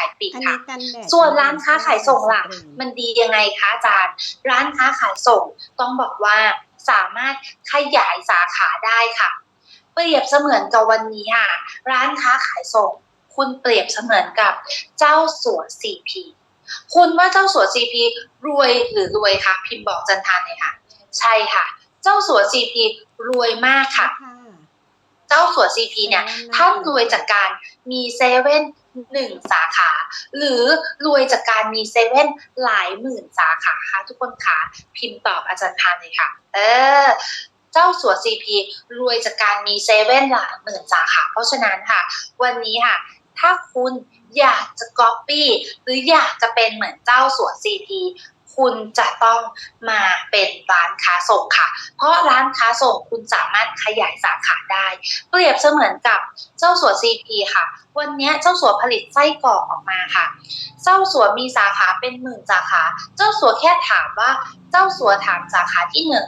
ายปลีกอันค่ะนี้กันแดดส่วนร้านค้าขายส่งล่ะสกรีนมันดียังไงคะอาจารย์ ร้านค้าขายส่งต้องบอกว่าสามารถขยายสาขาได้ค่ะ เปรียบเสมือนกับวันนี้ค่ะ ร้านค้าขายส่ง คุณเปรียบเสมือนกับเจ้าสัว CP คุณว่าเจ้าสัว CP รวยหรือรวยคะพิมพ์บอกจันทานเลยค่ะ ใช่ค่ะ เจ้าสัว CP รวยมากค่ะค่ะเจ้าสัว CP เนี่ยท่านรวยจากการมีเซเว่นหนึ่งสาขา หรือรวยจากการมีเซเว่นหลายหมื่นสาขาค่ะทุกคนคะพิมพ์ตอบอาจารย์พานเลยค่ะ เออเจ้าสัว CP รวยจากการมีเซเว่นหลายหมื่นสาขา เพราะฉะนั้นค่ะ วันนี้ค่ะ ถ้าคุณอยากจะก๊อปปี้หรืออยากจะเป็นเหมือนเจ้าสัว CP คุณจะต้องมาเป็นร้านค้าส่งค่ะ เพราะร้านค้าส่งคุณสามารถขยายสาขาได้ เปรียบเสมือนกับเจ้าสัวซีพีค่ะ วันนี้เจ้าสัวผลิตไส้กรอกออกมาค่ะ เจ้าสัวมีสาขาเป็นหมื่นสาขา เจ้าสัวแค่ถามว่าเจ้าสัวถามสาขาที่หนึ่ง